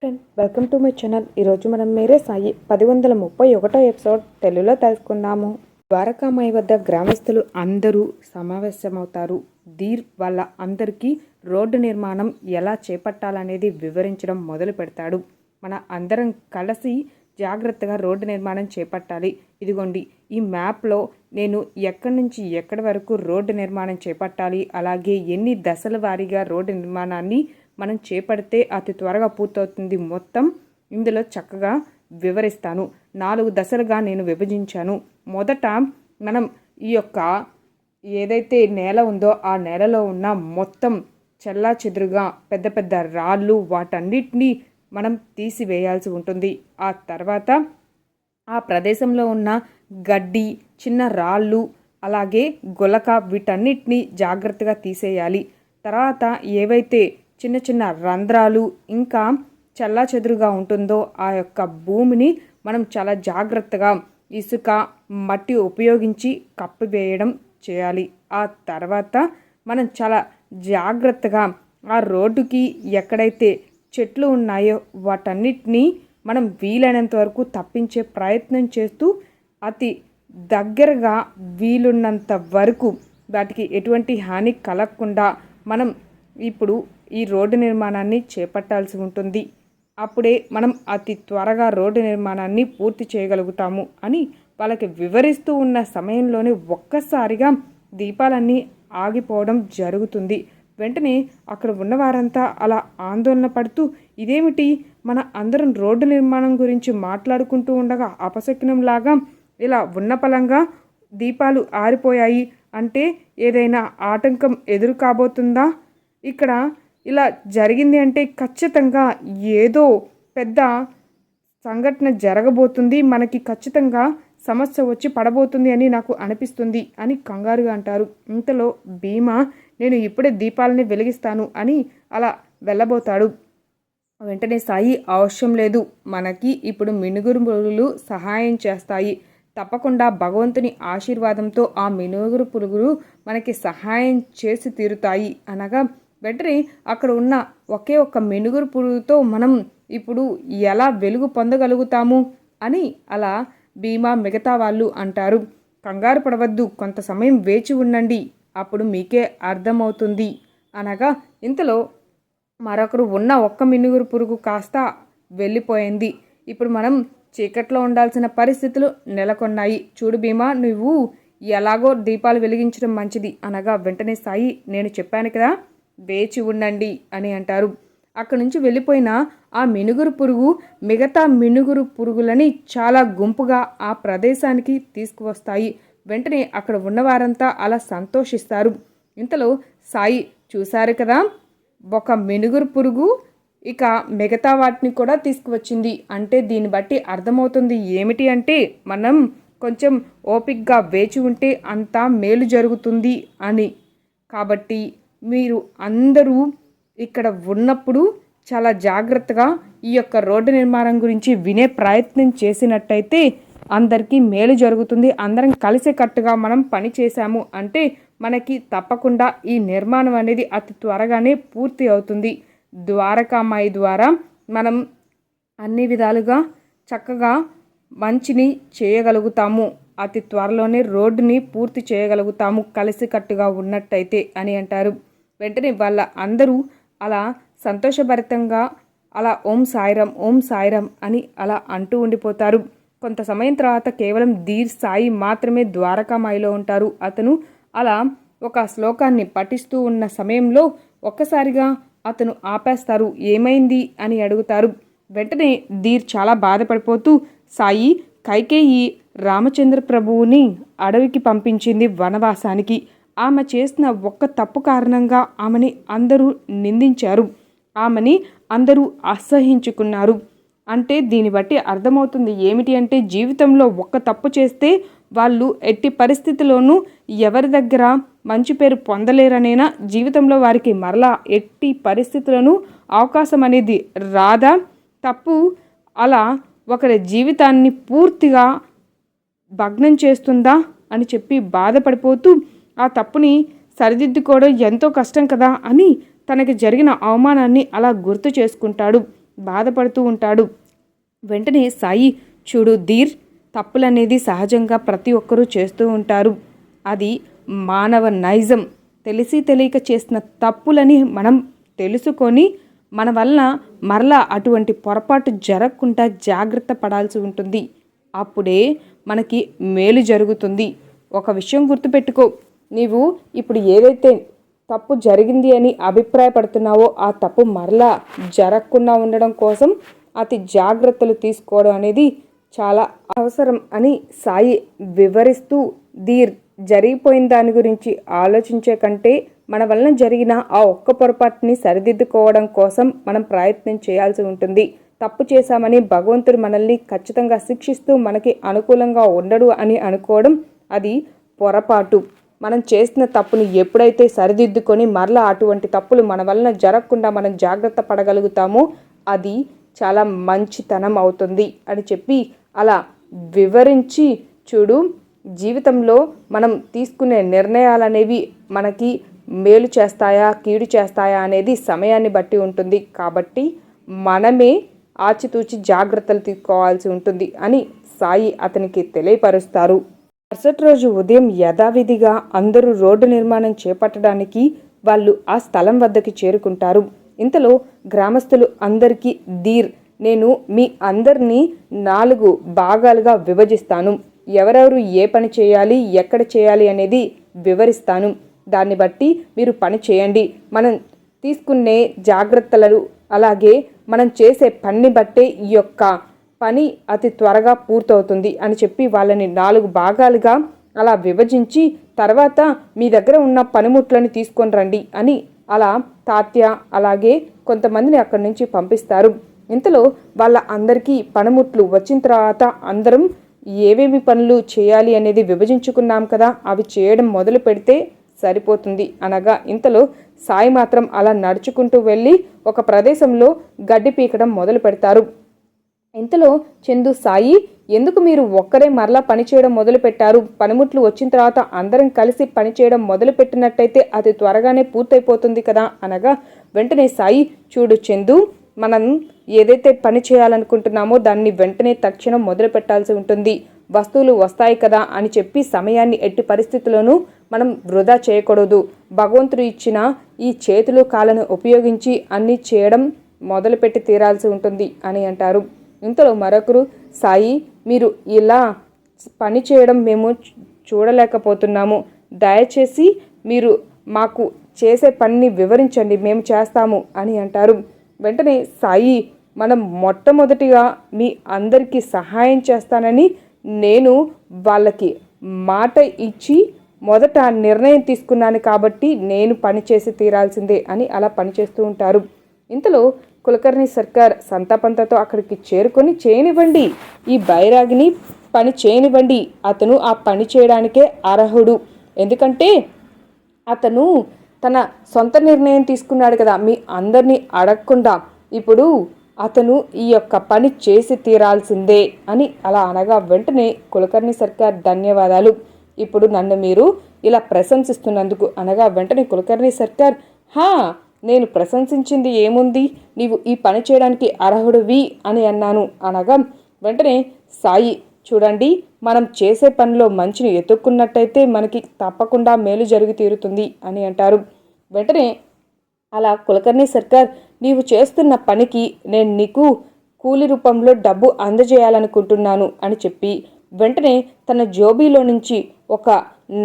Friend welcome to my channel. ఈరోజు మనం మేరే సాయి పది వందల ముప్పై ఒకటో ఎపిసోడ్ తెలుగులో తెలుసుకుందాము. ద్వారకామాయి వద్ద గ్రామస్తులు అందరూ సమావేశమవుతారు. ధీర్ వాళ్ళ అందరికీ రోడ్డు నిర్మాణం ఎలా చేపట్టాలనేది వివరించడం మొదలు పెడతాడు. మన అందరం కలిసి జాగ్రత్తగా రోడ్డు నిర్మాణం చేపట్టాలి. ఇదిగోండి ఈ మ్యాప్లో నేను ఎక్కడి నుంచి ఎక్కడి వరకు రోడ్డు నిర్మాణం చేపట్టాలి? అలాగే ఎన్ని దశల వారీగా రోడ్డు నిర్మాణాన్ని మనం చేపడితే అతి త్వరగా పూర్తవుతుంది మొత్తం. ఇందులో చక్కగా వివరిస్తాను. నాలుగు దశలుగా నేను విభజించాను. మొదట మనం ఈ యొక్క ఏదైతే నేల ఉందో ఆ నేలలో ఉన్న మొత్తం చెల్లా చెదురుగా పెద్ద పెద్ద రాళ్ళు వాటన్నిటినీ మనం తీసివేయాల్సి ఉంటుంది. ఆ తర్వాత ఆ ప్రదేశంలో ఉన్న గడ్డి చిన్న రాళ్ళు అలాగే గులక వీటన్నిటిని జాగ్రత్తగా తీసేయాలి. తర్వాత ఏవైతే చిన్న చిన్న రంధ్రాలు ఇంకా చల్లా చెదురుగా ఉంటుందో ఆ యొక్క భూమిని మనం చాలా జాగ్రత్తగా ఇసుక మట్టి ఉపయోగించి కప్పివేయడం చేయాలి. ఆ తర్వాత మనం చాలా జాగ్రత్తగా ఆ రోడ్డుకి ఎక్కడైతే చెట్లు ఉన్నాయో వాటన్నిటినీ మనం వీలైనంత వరకు తప్పించే ప్రయత్నం చేస్తూ అతి దగ్గరగా వీలున్నంత వరకు వాటికి ఎటువంటి హాని కలగకుండా మనం ఇప్పుడు ఈ రోడ్డు నిర్మాణాన్ని చేపట్టాల్సి ఉంటుంది. అప్పుడే మనం అతి త్వరగా రోడ్డు నిర్మాణాన్ని పూర్తి చేయగలుగుతాము అని వాళ్ళకి వివరిస్తూ ఉన్న సమయంలోనే ఒక్కసారిగా దీపాలన్నీ ఆగిపోవడం జరుగుతుంది. వెంటనే అక్కడ ఉన్నవారంతా అలా ఆందోళన పడుతూ ఇదేమిటి? మన అందరం రోడ్డు నిర్మాణం గురించి మాట్లాడుకుంటూ ఉండగా అపశకునంలాగా ఇలా ఉన్నపలంగా దీపాలు ఆరిపోయాయి అంటే ఏదైనా ఆటంకం ఎదురు కాబోతుందా ఇక్కడ ఇలా జరిగింది అంటే ఖచ్చితంగా ఏదో పెద్ద సంఘటన జరగబోతుంది. మనకి ఖచ్చితంగా సమస్య వచ్చి పడబోతుంది అని నాకు అనిపిస్తుంది అని కంగారుగా అంటారు. ఇంతలో భీమా నేను ఇప్పుడే దీపాలని వెలిగిస్తాను అని అలా వెళ్ళబోతాడు. వెంటనే సాయి అవసరం లేదు. మనకి ఇప్పుడు మినుగురు సహాయం చేస్తాయి. తప్పకుండా భగవంతుని ఆశీర్వాదంతో ఆ మినుగురు పురుగులు మనకి సహాయం చేసి తీరుతాయి. అనగా వెంటనే అక్కడ ఉన్న ఒకే ఒక్క మినుగురు పురుగుతో మనం ఇప్పుడు ఎలా వెలుగు పొందగలుగుతాము అని అలా భీమా మిగతా వాళ్ళు అంటారు. కంగారు పడవద్దు కొంత సమయం వేచి ఉండండి అప్పుడు మీకే అర్థమవుతుంది. అనగా ఇంతలో మరొకరు ఉన్న ఒక్క మినుగురు పురుగు కాస్త వెళ్ళిపోయింది. ఇప్పుడు మనం చీకట్లో ఉండాల్సిన పరిస్థితులు నెలకొన్నాయి. చూడు భీమా నువ్వు ఎలాగో దీపాలు వెలిగించడం మంచిది అనగా వెంటనే సాయి నేను చెప్పాను కదా. వేచి ఉండండి అని అంటారు. అక్కడి నుంచి వెళ్ళిపోయిన ఆ మినుగురు పురుగు మిగతా మినుగురు పురుగులని చాలా గుంపుగా ఆ ప్రదేశానికి తీసుకువస్తాయి. వెంటనే అక్కడ ఉన్నవారంతా అలా సంతోషిస్తారు. ఇంతలో సాయి చూశారు కదా ఒక మినుగురు పురుగు ఇక మిగతా వాటిని కూడా తీసుకువచ్చింది. అంటే దీన్ని బట్టి అర్థమవుతుంది ఏమిటి అంటే మనం కొంచెం ఓపిక్గా వేచి ఉంటే అంతా మేలు జరుగుతుంది అని. కాబట్టి మీరు అందరూ ఇక్కడ ఉన్నప్పుడు చాలా జాగ్రత్తగా ఈ యొక్క రోడ్డు నిర్మాణం గురించి వినే ప్రయత్నం చేసినట్టయితే అందరికీ మేలు జరుగుతుంది. అందరం కలిసికట్టుగా మనం పని చేశాము అంటే మనకి తప్పకుండా ఈ నిర్మాణం అనేది అతి త్వరగానే పూర్తి అవుతుంది. ద్వారకామాయి ద్వారా మనం అన్ని విధాలుగా చక్కగా మంచిని చేయగలుగుతాము. అతి త్వరలోనే రోడ్డుని పూర్తి చేయగలుగుతాము. కలిసికట్టుగా ఉన్నట్టయితే అని అంటారు. వెంటనే వాళ్ళ అందరూ అలా సంతోషభరితంగా అలా ఓం సాయిరం ఓం సాయిరం అని అలా అంటూ ఉండిపోతారు. కొంత సమయం తర్వాత కేవలం ధీర్ సాయి మాత్రమే ద్వారకామాయిలో ఉంటారు. అతను అలా ఒక శ్లోకాన్ని పఠిస్తూ ఉన్న సమయంలో ఒక్కసారిగా అతను ఆపేస్తారు. ఏమైంది అని అడుగుతారు. వెంటనే ధీర్ చాలా బాధపడిపోతూ సాయి కైకేయి రామచంద్ర ప్రభువుని అడవికి పంపించింది వనవాసానికి. ఆమె చేసిన ఒక్క తప్పు కారణంగా ఆమెని అందరూ నిందించారు. ఆమెని అందరూ అసహించుకున్నారు. అంటే దీన్ని బట్టి అర్థమవుతుంది ఏమిటి అంటే జీవితంలో ఒక్క తప్పు చేస్తే వాళ్ళు ఎట్టి పరిస్థితిలోనూ ఎవరి దగ్గర మంచి పేరు పొందలేరనేనా? జీవితంలో వారికి మరలా ఎట్టి పరిస్థితులను అవకాశం అనేది రాదా? తప్పు అలా ఒకరి జీవితాన్ని పూర్తిగా భగ్నం చేస్తుందా అని చెప్పి బాధపడిపోతూ ఆ తప్పుని సరిదిద్దుకోవడం ఎంతో కష్టం కదా అని తనకి జరిగిన అవమానాన్ని అలా గుర్తు చేసుకుంటాడు. బాధపడుతూ ఉంటాడు. వెంటనే సాయి చూడు ధీర్ తప్పులనేది సహజంగా ప్రతి ఒక్కరూ చేస్తూ ఉంటారు. అది మానవ నైజం. తెలిసి తెలియక చేసిన తప్పులని మనం తెలుసుకొని మన వలన మరలా అటువంటి పొరపాటు జరగకుండా జాగ్రత్త పడాల్సి ఉంటుంది. అప్పుడే మనకి మేలు జరుగుతుంది. ఒక విషయం గుర్తుపెట్టుకో. నీవు ఇప్పుడు ఏదైతే తప్పు జరిగింది అని అభిప్రాయపడుతున్నావో ఆ తప్పు మరలా జరగకుండా ఉండడం కోసం అతి జాగ్రత్తలు తీసుకోవడం అనేది చాలా అవసరం అని సాయి వివరిస్తూ ధీర్ జరిగిపోయిన దాని గురించి ఆలోచించే కంటే మన వలన జరిగిన ఆ ఒక్క పొరపాటుని సరిదిద్దుకోవడం కోసం మనం ప్రయత్నం చేయాల్సి ఉంటుంది. తప్పు చేశామని భగవంతుడు మనల్ని ఖచ్చితంగా శిక్షిస్తూ మనకి అనుకూలంగా ఉండడు అని అనుకోవడం అది పొరపాటు. మనం చేసిన తప్పుని ఎప్పుడైతే సరిదిద్దుకొని మరలా అటువంటి తప్పులు మన వలన జరగకుండా మనం జాగ్రత్త పడగలుగుతామో అది చాలా మంచితనం అవుతుంది అని చెప్పి అలా వివరించి చూడు. జీవితంలో మనం తీసుకునే నిర్ణయాలు అనేవి మనకి మేలు చేస్తాయా కీడు చేస్తాయా అనేది సమయాన్ని బట్టి ఉంటుంది. కాబట్టి మనమే ఆచితూచి జాగ్రత్తలు తీసుకోవాల్సి ఉంటుంది అని సాయి అతనికి తెలియపరుస్తారు. మరుసటి రోజు ఉదయం యథావిధిగా అందరూ రోడ్డు నిర్మాణం చేపట్టడానికి వాళ్ళు ఆ స్థలం వద్దకు చేరుకుంటారు. ఇంతలో గ్రామస్తులు అందరికీ ధీర్ నేను మీ అందరినీ నాలుగు భాగాలుగా విభజిస్తాను. ఎవరెవరు ఏ పని చేయాలి ఎక్కడ చేయాలి అనేది వివరిస్తాను. దాన్ని బట్టి మీరు పని చేయండి. మనం తీసుకునే జాగ్రత్తలు అలాగే మనం చేసే పని బట్టే ఈ యొక్క పని అతి త్వరగా పూర్తవుతుంది అని చెప్పి వాళ్ళని నాలుగు భాగాలుగా అలా విభజించి తర్వాత మీ దగ్గర ఉన్న పనిముట్లను తీసుకొని రండి అని అలా తాత్య అలాగే కొంతమందిని అక్కడి నుంచి పంపిస్తారు. ఇంతలో వాళ్ళ అందరికీ పనిముట్లు వచ్చిన తర్వాత అందరం ఏవేమి పనులు చేయాలి అనేది విభజించుకున్నాం కదా అవి చేయడం మొదలు పెడితే సరిపోతుంది అనగా ఇంతలో సాయి మాత్రం అలా నడుచుకుంటూ వెళ్ళి ఒక ప్రదేశంలో గడ్డి పీకడం మొదలు పెడతారు. ఇంతలో చందు సాయి ఎందుకు మీరు ఒక్కరే మరలా పని చేయడం పనిముట్లు వచ్చిన తర్వాత అందరం కలిసి పని చేయడం అది త్వరగానే పూర్తయిపోతుంది కదా? అనగా వెంటనే సాయి చూడు చందు మనం ఏదైతే పని చేయాలనుకుంటున్నామో దాన్ని వెంటనే తక్షణం మొదలు పెట్టాల్సి ఉంటుంది. వస్తువులు వస్తాయి కదా? అని చెప్పి సమయాన్ని ఎట్టి పరిస్థితుల్లోనూ మనం వృధా చేయకూడదు. భగవంతుడు ఇచ్చిన ఈ చేతులు కాళ్ళను ఉపయోగించి అన్నీ చేయడం మొదలుపెట్టి తీరాల్సి ఉంటుంది అని అంటారు. ఇంతలో మరొకరు సాయి మీరు ఇలా పని చేయడం మేము చూడలేకపోతున్నాము. దయచేసి మీరు మాకు చేసే పనిని వివరించండి మేము చేస్తాము అని అంటారు. వెంటనే సాయి మనం మొట్టమొదటిగా మీ అందరికీ సహాయం చేస్తానని నేను వాళ్ళకి మాట ఇచ్చి మొదట నిర్ణయం తీసుకున్నాను కాబట్టి నేను పని చేసి తీరాల్సిందే అని అలా పనిచేస్తూ ఉంటారు. ఇంతలో కులకర్ణి సర్కార్ సంతాపంతతో అక్కడికి చేరుకొని చేయనివ్వండి. ఈ బైరాగిని పని చేయనివ్వండి. అతను ఆ పని చేయడానికే అర్హుడు. ఎందుకంటే అతను తన సొంత నిర్ణయం తీసుకున్నాడు కదా. మీ అందరినీ అడగకుండా ఇప్పుడు అతను ఈ యొక్క పని చేసి తీరాల్సిందే అని అలా అనగా వెంటనే కులకర్ణి సర్కార్ ధన్యవాదాలు. ఇప్పుడు నన్ను మీరు ఇలా ప్రశంసిస్తున్నందుకు అనగా వెంటనే కులకర్ణి సర్కార్ హా నేను ప్రశంసించింది ఏముంది? నీవు ఈ పని చేయడానికి అర్హుడివి? అని అన్నాను. అనగా వెంటనే సాయి చూడండి మనం చేసే పనిలో మంచిని ఎత్తుక్కున్నట్టయితే మనకి తప్పకుండా మేలు జరిగి తీరుతుంది అని అంటారు. వెంటనే అలా కులకర్ణి సర్కార్ నీవు చేస్తున్న పనికి నేను నీకు కూలి రూపంలో డబ్బు అందజేయాలనుకుంటున్నాను అని చెప్పి వెంటనే తన జోబీలో నుంచి ఒక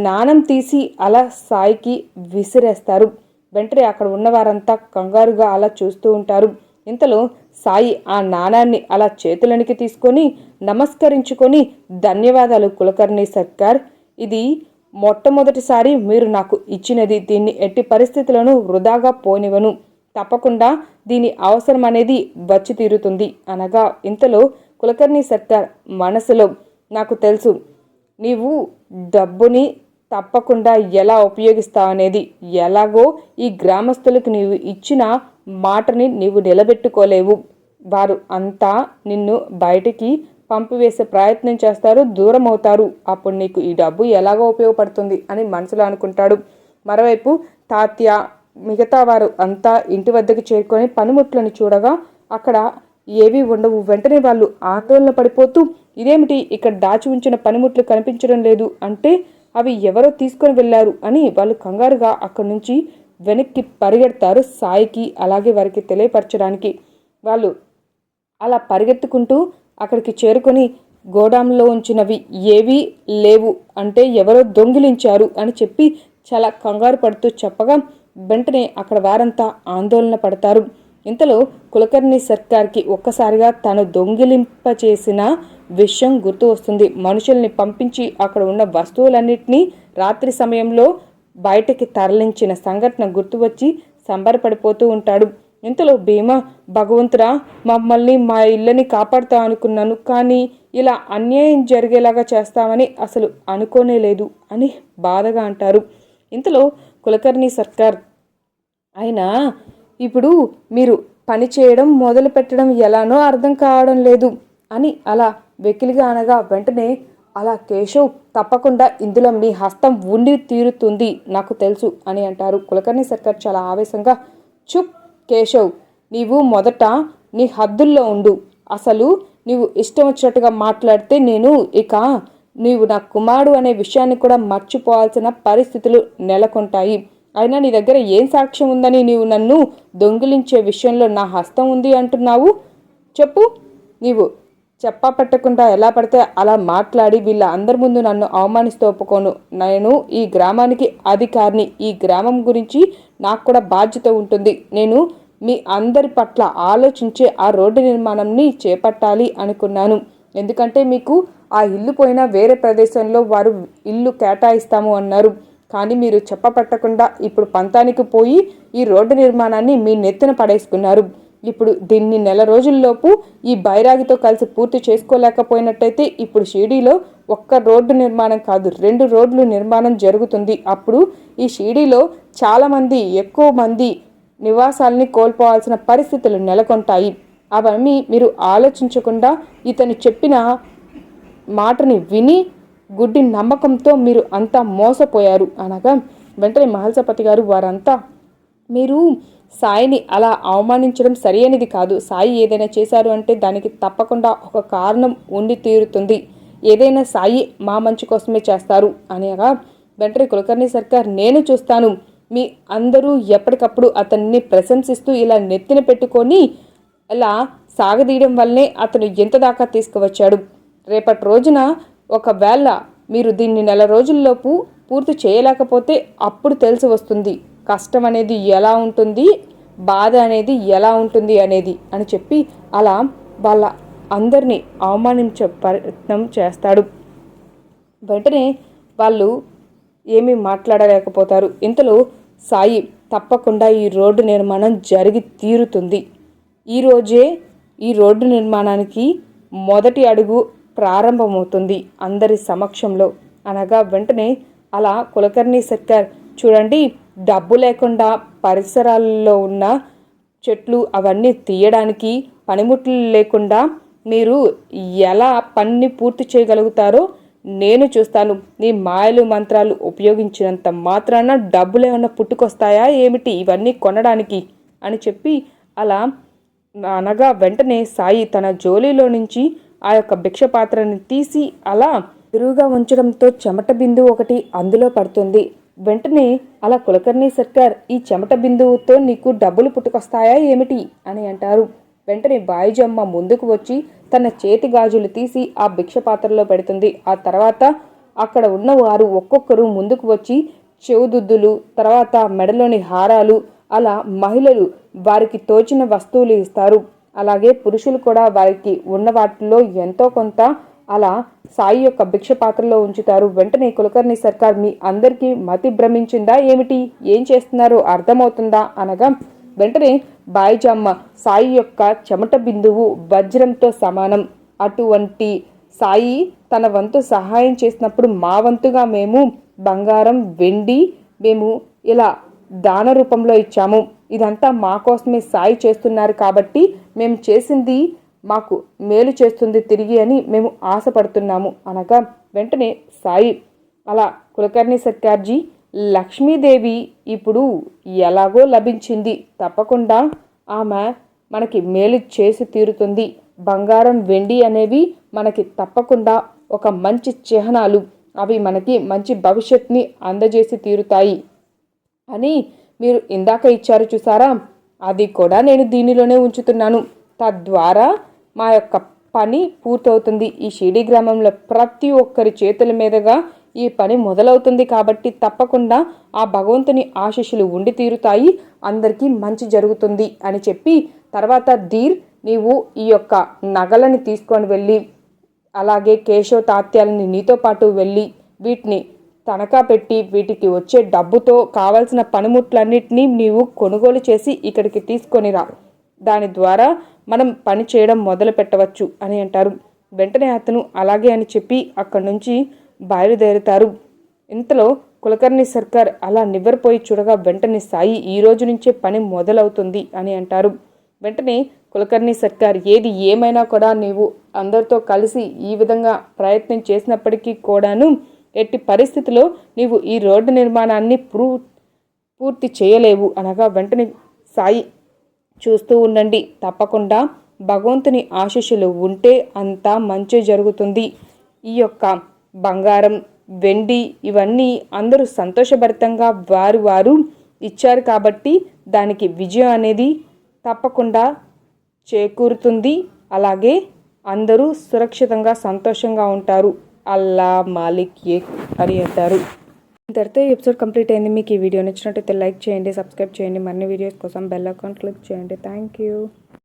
నాణం తీసి అలా సాయికి విసిరేస్తారు. వెంటనే అక్కడ ఉన్నవారంతా కంగారుగా అలా చూస్తూ ఉంటారు. ఇంతలో సాయి ఆ నాణాన్ని అలా చేతులనికి తీసుకొని నమస్కరించుకొని ధన్యవాదాలు కులకర్ణి సర్కార్. ఇది మొట్టమొదటిసారి మీరు నాకు ఇచ్చినది దీన్ని ఎట్టి పరిస్థితులను వృధాగా పోనివను తప్పకుండా దీని అవసరం అనేది వచ్చి తీరుతుంది అనగా ఇంతలో కులకర్ణి సర్కార్ మనసులో నాకు తెలుసు నీవు డబ్బుని తప్పకుండా ఎలా ఉపయోగిస్తావు అనేది ఎలాగో ఈ గ్రామస్తులకు నీవు ఇచ్చిన మాటని నీవు నిలబెట్టుకోలేవు. వారు అంతా నిన్ను బయటికి పంపివేసే ప్రయత్నం చేస్తారు దూరం అవుతారు. అప్పుడు నీకు ఈ డబ్బు ఎలాగో ఉపయోగపడుతుంది అని మనసులో అనుకుంటాడు. మరోవైపు తాత్య మిగతా వారు అంతా ఇంటి వద్దకు చేరుకొని పనిముట్లను చూడగా అక్కడ ఏవీ ఉండవు. వెంటనే వాళ్ళు ఆందోళన పడిపోతూ ఇదేమిటి? ఇక్కడ దాచి ఉంచిన పనిముట్లు కనిపించడం లేదు. అంటే అవి ఎవరో తీసుకొని వెళ్ళారు అని వాళ్ళు కంగారుగా అక్కడి నుంచి వెనక్కి పరిగెడతారు సాయికి అలాగే వారికి తెలియపరచడానికి. వాళ్ళు అలా పరిగెత్తుకుంటూ అక్కడికి చేరుకొని గోడాంలో ఉంచినవి ఏవీ లేవు అంటే ఎవరో దొంగిలించారు అని చెప్పి చాలా కంగారు పడుతూ చెప్పగా వెంటనే అక్కడ వారంతా ఆందోళన పడతారు. ఇంతలో కులకర్ణి సర్కార్కి ఒక్కసారిగా తను దొంగిలింపచేసిన విషయం గుర్తు వస్తుంది. మనుషుల్ని పంపించి అక్కడ ఉన్న వస్తువులన్నింటినీ రాత్రి సమయంలో బయటకి తరలించిన సంఘటన గుర్తు వచ్చి సంబరపడిపోతూ ఉంటాడు. ఇంతలో భీమా భగవంతురా మమ్మల్ని మా ఇళ్ళని కాపాడుతా అనుకున్నాను కానీ ఇలా అన్యాయం జరిగేలాగా చేస్తామని అసలు అనుకోనే లేదు అని బాధగా అంటారు. ఇంతలో కులకర్ణి సర్కార్ అయినా ఇప్పుడు మీరు పని చేయడం మొదలు పెట్టడం ఎలానో అర్థం కావడం లేదు అని అలా వెకిలిగా అనగా వెంటనే అలా కేశవ్ తప్పకుండా ఇందులో మీ హస్తం ఉండి తీరుతుంది నాకు తెలుసు అని అంటారు కులకర్ణి సర్కార్ చాలా ఆవేశంగా. చుప్ కేశవ్ నీవు మొదట నీ హద్దుల్లో ఉండు. అసలు నీవు ఇష్టం వచ్చినట్టుగా మాట్లాడితే నేను ఇక నీవు నా కుమారుడు అనే విషయాన్ని కూడా మర్చిపోవాల్సిన పరిస్థితులు నెలకొంటాయి. అయినా నీ దగ్గర ఏం సాక్ష్యం ఉందని నీవు నన్ను దొంగిలించే విషయంలో నా హస్తం ఉంది అంటున్నావు? చెప్పు. నీవు చెప్పా పెట్టకుండా ఎలా పడితే అలా మాట్లాడి వీళ్ళ అందరి ముందు నన్ను అవమానిస్తూ ఒప్పుకోను. నేను ఈ గ్రామానికి అధికారిని. ఈ గ్రామం గురించి నాకు కూడా బాధ్యత ఉంటుంది. నేను మీ అందరి పట్ల ఆలోచించే ఆ రోడ్డు నిర్మాణంని చేపట్టాలి అనుకున్నాను. ఎందుకంటే మీకు ఆ ఇల్లు పోయినా వేరే ప్రదేశంలో వారు ఇల్లు కేటాయిస్తాము అన్నారు. కానీ మీరు చెప్పపట్టకుండా ఇప్పుడు పంతానికి పోయి ఈ రోడ్డు నిర్మాణాన్ని మీ నెత్తిన పడేసుకున్నారు. ఇప్పుడు దీన్ని నెల రోజుల్లోపు ఈ బైరాగితో కలిసి పూర్తి చేసుకోలేకపోయినట్టయితే ఇప్పుడు షిర్డీలో ఒక్క రోడ్డు నిర్మాణం కాదు రెండు రోడ్లు నిర్మాణం జరుగుతుంది. అప్పుడు ఈ షిర్డీలో చాలామంది ఎక్కువ మంది నివాసాలని కోల్పోవాల్సిన పరిస్థితులు నెలకొంటాయి. అవన్నీ మీరు ఆలోచించకుండా ఇతను చెప్పిన మాటని విని గుడ్డి నమ్మకంతో మీరు అంతా మోసపోయారు అనగా వెంటనే మహల్సపతి గారు వారంతా మీరు సాయిని అలా అవమానించడం సరైనది కాదు. సాయి ఏదైనా చేశారు అంటే దానికి తప్పకుండా ఒక కారణం ఉండి తీరుతుంది. ఏదైనా సాయి మా మంచి కోసమే చేస్తారు అనగా వెంటనే కులకర్ణి సర్కార్ నేను చూస్తాను. మీ అందరూ ఎప్పటికప్పుడు అతన్ని ప్రశంసిస్తూ ఇలా నెత్తిన పెట్టుకొని ఇలా సాగదీయడం వల్లనే అతను ఎంత దాకా తీసుకువచ్చాడు. రేపటి రోజున ఒకవేళ మీరు దీన్ని నెల రోజుల్లోపు పూర్తి చేయలేకపోతే అప్పుడు తెలిసి వస్తుంది కష్టం అనేది ఎలా ఉంటుంది బాధ అనేది ఎలా ఉంటుంది అనేది అని చెప్పి అలా వాళ్ళ అందరినీ అవమానించే ప్రయత్నం చేస్తాడు. వెంటనే వాళ్ళు ఏమీ మాట్లాడలేకపోతారు. ఇంతలో సాయి తప్పకుండా ఈ రోడ్డు నిర్మాణం జరిగి తీరుతుంది. ఈరోజే ఈ రోడ్డు నిర్మాణానికి మొదటి అడుగు ప్రారంభమవుతుంది అందరి సమక్షంలో. అనగా వెంటనే అలా కులకర్ణి సర్కార్ చూడండి డబ్బు లేకుండా పరిసరాల్లో ఉన్న చెట్లు అవన్నీ తీయడానికి పనిముట్లు లేకుండా మీరు ఎలా పని పూర్తి చేయగలుగుతారో నేను చూస్తాను. నీ మాయలు మంత్రాలు ఉపయోగించినంత మాత్రాన డబ్బులు ఏమైనా పుట్టుకొస్తాయా ఏమిటి? ఇవన్నీ కొనడానికి అని చెప్పి అలా అనగా వెంటనే సాయి తన జోలీలో నుంచి ఆ యొక్క భిక్ష పాత్రని తీసి అలా తిరుగుగా ఉంచడంతో చెమట బిందువు ఒకటి అందులో పడుతుంది. వెంటనే అలా కులకర్ణి సర్కార్ ఈ చెమట బిందువుతో నీకు డబ్బులు పుట్టుకొస్తాయా ఏమిటి? అని అంటారు. వెంటనే బాయిజమ్మ ముందుకు వచ్చి తన చేతి గాజులు తీసి ఆ భిక్ష పాత్రలో పెడుతుంది. ఆ తర్వాత అక్కడ ఉన్న వారు ఒక్కొక్కరు ముందుకు వచ్చి చెవుదుద్దులు తర్వాత మెడలోని హారాలు అలా మహిళలు వారికి తోచిన వస్తువులు ఇస్తారు. అలాగే పురుషులు కూడా వారికి ఉన్న వాటిలో ఎంతో కొంత అలా సాయి యొక్క భిక్ష పాత్రలో ఉంచుతారు. వెంటనే కులకర్ణి సర్కార్ మీ అందరికీ మతి భ్రమించిందా ఏమిటి? ఏం చేస్తున్నారో అర్థమవుతుందా అనగా వెంటనే బాయిజామ్మ సాయి యొక్క చెమట బిందువు వజ్రంతో సమానం. అటువంటి సాయి తన వంతు సహాయం చేసినప్పుడు మా వంతుగా మేము బంగారం వెండి మేము ఇలా దాన రూపంలో ఇచ్చాము. ఇదంతా మా కోసమే సాయి చేస్తున్నారు కాబట్టి మేము చేసింది మాకు మేలు చేస్తుంది తిరిగి అని మేము ఆశపడుతున్నాము అనగా వెంటనే సాయి అలా కులకర్ణి సర్కార్జీ లక్ష్మీదేవి ఇప్పుడు ఎలాగో లభించింది తప్పకుండా ఆమె మనకి మేలు చేసి తీరుతుంది. బంగారం వెండి అనేవి మనకి తప్పకుండా ఒక మంచి చిహ్నాలు. అవి మనకి మంచి భవిష్యత్తుని అందజేసి తీరుతాయి. అని మీరు ఇందాక ఇచ్చారు చూసారా? అది కూడా నేను దీనిలోనే ఉంచుతున్నాను. తద్వారా మా యొక్క పని పూర్తవుతుంది. ఈ షిడి గ్రామంలో ప్రతి ఒక్కరి చేతుల మీదుగా ఈ పని మొదలవుతుంది కాబట్టి తప్పకుండా ఆ భగవంతుని ఆశీస్సులు ఉండి తీరుతాయి. అందరికీ మంచి జరుగుతుంది అని చెప్పి తర్వాత ధీర్ నీవు ఈ యొక్క నగలని తీసుకొని వెళ్ళి అలాగే కేశవ తాత్యాలని నీతో పాటు వెళ్ళి వీటిని తనఖా పెట్టి వీటికి వచ్చే డబ్బుతో కావలసిన పనిముట్లన్నిటినీ నీవు కొనుగోలు చేసి ఇక్కడికి తీసుకొని రా. దాని ద్వారా మనం పని చేయడం మొదలు పెట్టవచ్చు అని అంటారు. వెంటనే అతను అలాగే అని చెప్పి అక్కడి నుంచి బయలుదేరుతారు. ఇంతలో కులకర్ణి సర్కార్ అలా నివ్వరిపోయి చూడగా వెంటనే సాయి ఈ రోజు నుంచే పని మొదలవుతుంది అని అంటారు. వెంటనే కులకర్ణి సర్కార్ ఏది ఏమైనా కూడా నీవు అందరితో కలిసి ఈ విధంగా ప్రయత్నం చేసినప్పటికీ కూడాను ఎట్టి పరిస్థితిలో నీవు ఈ రోడ్డు నిర్మాణాన్ని ప్రూ పూర్తి చేయలేవు అనగా వెంటనే సాయి చూస్తూ ఉండండి. తప్పకుండా భగవంతుని ఆశీస్సులు ఉంటే అంతా మంచి జరుగుతుంది. ఈ యొక్క బంగారం వెండి ఇవన్నీ అందరూ సంతోషభరితంగా వారు వారు ఇచ్చారు కాబట్టి దానికి విజయం అనేది తప్పకుండా చేకూరుతుంది. అలాగే అందరూ సురక్షితంగా సంతోషంగా ఉంటారు. అల్లా మాలిక్ ఏ అని అంటారు. ఇంతటితో ఈ ఎపిసోడ్ కంప్లీట్ అయింది. మీకు ఈ వీడియో నచ్చినట్టయితే లైక్ చేయండి సబ్స్క్రైబ్ చేయండి. మరిన్ని వీడియోస్ కోసం బెల్ అకౌంట్ క్లిక్ చేయండి. Thank you.